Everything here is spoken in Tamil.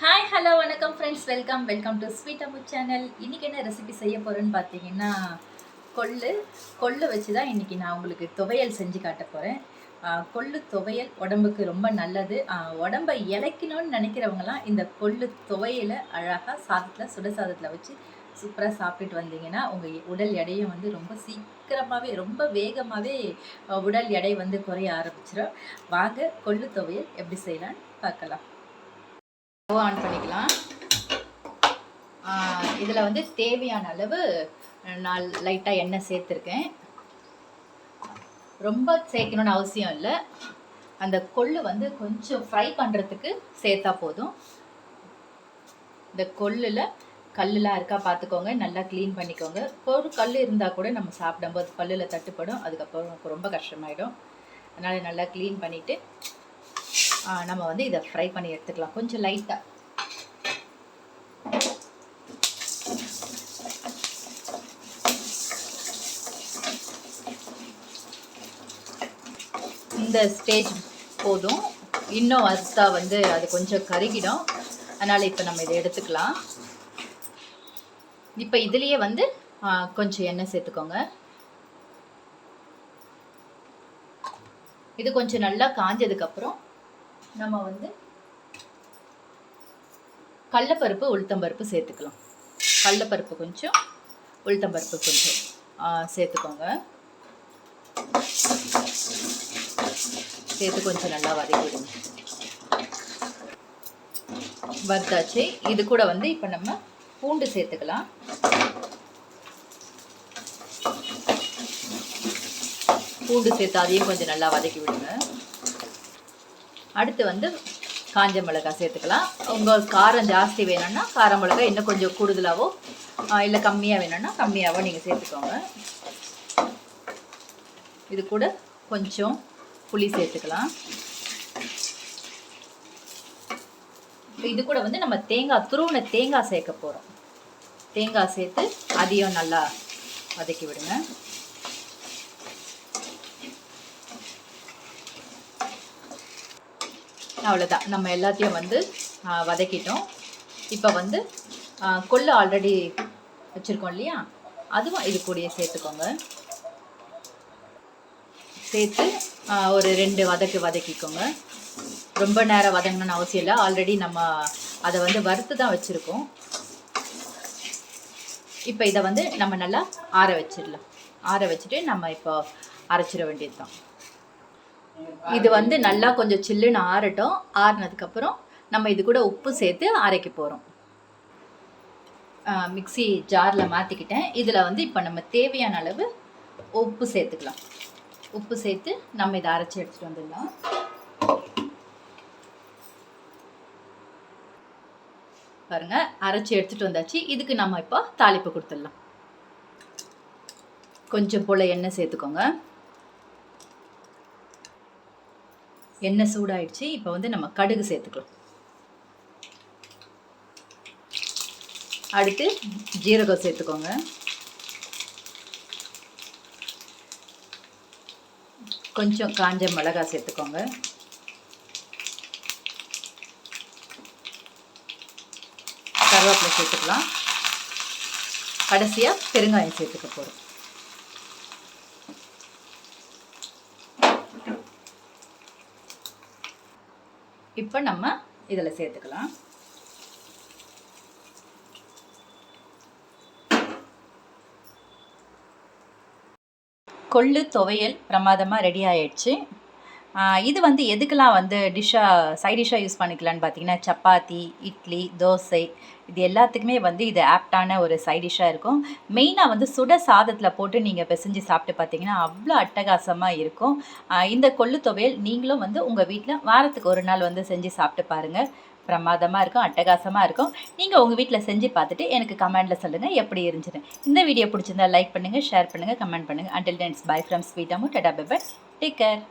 ஹாய் ஹலோ வணக்கம் friends welcome welcome to sweet Ammu channel இன்றைக்கி என்ன ரெசிபி செய்ய போகிறேன்னு பார்த்தீங்கன்னா கொள்ளு. கொள்ளு வச்சு தான் இன்றைக்கி நான் உங்களுக்கு துவையல் செஞ்சு காட்ட போகிறேன் கொள்ளு துவையல் உடம்புக்கு ரொம்ப நல்லது. உடம்பை இழைக்கணும்னு நினைக்கிறவங்களாம் இந்த கொள்ளு துவையலை அழகாக சாதத்தில் சுட சாதத்தில் வச்சு சூப்பராக சாப்பிட்டுட்டு வந்தீங்கன்னா உங்கள் உடல் எடையும் வந்து ரொம்ப சீக்கிரமாகவே ரொம்ப வேகமாகவே உடல் எடை வந்து குறைய ஆரம்பிச்சிடும் வாங்க கொள்ளு துவையல் எப்படி செய்யலான்னு பார்க்கலாம். ஸ்டவ் ஆன் பண்ணிக்கலாம். இதில் வந்து தேவையான அளவு நான் லைட்டாக எண்ணெய் சேர்த்துருக்கேன். ரொம்ப சேர்க்கணும்னு அவசியம் இல்லை. அந்த கொள்ளு வந்து கொஞ்சம் ஃப்ரை பண்ணுறதுக்கு சேர்த்தா போதும். இந்த கொள்ளில் கல்லுலாம் இருக்கா பார்த்துக்கோங்க. நல்லா க்ளீன் பண்ணிக்கோங்க. ஒரு கல் இருந்தால் கூட நம்ம சாப்பிடும்போது கல்லில் தட்டுப்படும். அதுக்கப்புறம் ரொம்ப கஷ்டமாயிடும். அதனால் நல்லா க்ளீன் பண்ணிவிட்டு நம்ம வந்து இதை ஃப்ரை பண்ணி எடுத்துக்கலாம். கொஞ்சம் லைட்டாக இந்த ஸ்டேஜ் போதும். இன்னும் வறுத்தா வந்து அது கொஞ்சம் கருகிடும். அதனால் இப்போ நம்ம இதை எடுத்துக்கலாம். இப்போ இதுலேயே வந்து கொஞ்சம் எண்ணெய் சேர்த்துக்கோங்க. இது கொஞ்சம் நல்லா காஞ்சதுக்கப்புறம் நம்ம வந்து கடலப்பருப்பு உளுத்தம்பருப்பு சேர்த்துக்கலாம். கடலப்பருப்பு கொஞ்சம் உளுத்தம்பருப்பு கொஞ்சம் சேர்த்துக்கோங்க. சேர்த்து கொஞ்சம் நல்லா வதக்கிடுங்க. வறுத்தாச்சு. இது கூட வந்து இப்போ நம்ம பூண்டு சேர்த்துக்கலாம். பூண்டு சேர்த்து அதையும் கொஞ்சம் நல்லா வதக்கி விடுங்க. அடுத்து வந்து காஞ்ச மிளகாய் சேர்த்துக்கலாம். உங்கள் காரம் ஜாஸ்தி வேணும்னா கார மிளகாய் இன்னும் கொஞ்சம் கூடுதலாகவோ இல்லை கம்மியாக வேணும்னா கம்மியாகவோ நீங்கள் சேர்த்துக்கோங்க. இது கூட கொஞ்சம் புளி சேர்த்துக்கலாம். இது கூட வந்து நம்ம தேங்காய் துருவின தேங்காய் சேர்க்க போகிறோம் தேங்காய் சேர்த்து அதையும் நல்லா வதக்கி விடுங்க. அவ்வளோதான் நம்ம எல்லாத்தையும் வந்து வதக்கிட்டோம். இப்போ வந்து கொள்ளு ஆல்ரெடி வச்சுருக்கோம் இல்லையா? அதுவும் இது கூடயே சேர்த்துக்கோங்க. சேர்த்து ஒரு ரெண்டு வதக்கு வதக்கிக்கோங்க. ரொம்ப நேரம் வதங்கணும்னு அவசியம் இல்லை. ஆல்ரெடி நம்ம அதை வந்து வறுத்து தான் வச்சுருக்கோம். இப்போ இதை வந்து நம்ம நல்லா ஆற வச்சிடலாம். ஆற வச்சுட்டு நம்ம இப்போ அரைச்சிட வேண்டியது தான் இது வந்து நல்லா கொஞ்சம் சில்லுன்னு ஆறட்டும். ஆறினதுக்கப்புறம் நம்ம இது கூட உப்பு சேர்த்து அரைக்க போகிறோம் மிக்ஸி ஜாரில் மாற்றிக்கிட்டேன் இதில் வந்து இப்போ நம்ம தேவையான அளவு உப்பு சேர்த்துக்கலாம். உப்பு சேர்த்து நம்ம இதை அரைச்சி எடுத்துகிட்டு வந்துடலாம். பாருங்க அரைச்சி எடுத்துகிட்டு வந்தாச்சு. இதுக்கு நம்ம இப்போ தாளிப்பு கொடுத்துடலாம். கொஞ்சம் போல் எண்ணெய் சேர்த்துக்கோங்க. எண்ணெய் சூடாயிடுச்சு. இப்போ வந்து நம்ம கடுகு சேர்த்துக்கலாம். அடுத்து ஜீரகம் சேர்த்துக்கோங்க. கொஞ்சம் காஞ்ச மிளகாய் சேர்த்துக்கோங்க. கருவேப்பிலை சேர்த்துக்கலாம். கடைசியாக பெருங்காயம் சேர்த்துக்க போகிறோம் இப்போ நம்ம இதில் சேர்த்துக்கலாம். கொள்ளு துவையல் பிரமாதமாக ரெடி ஆயிடுச்சு. இது வந்து எதுக்கெல்லாம் வந்து டிஷ்ஷாக சைட் டிஷ்ஷாக யூஸ் பண்ணிக்கலாம்னு பார்த்தீங்கன்னா சப்பாத்தி இட்லி தோசை இது எல்லாத்துக்குமே வந்து இது ஆப்டான ஒரு சைட் டிஷ்ஷாக இருக்கும். மெயினாக வந்து சுட சாதத்தில் போட்டு நீங்கள் பிசைஞ்சு சாப்பிட்டு பார்த்தீங்கன்னா அவ்வளோ அட்டகாசமாக இருக்கும். இந்த கொள்ளு துவையல் நீங்களும் வந்து உங்கள் வீட்டில் வாரத்துக்கு ஒரு நாள் வந்து செஞ்சு சாப்பிட்டு பாருங்கள் பிரமாதமாக இருக்கும் அட்டகாசமாக இருக்கும். நீங்கள் உங்கள் வீட்டில் செஞ்சு பார்த்துட்டு எனக்கு கமெண்டில் சொல்லுங்கள் எப்படி இருந்துச்சுன்னு. இந்த வீடியோ பிடிச்சிருந்தா லைக் பண்ணுங்கள் ஷேர் பண்ணுங்கள் கமெண்ட் பண்ணுங்கள் until then bye from sweet amount tata bye take care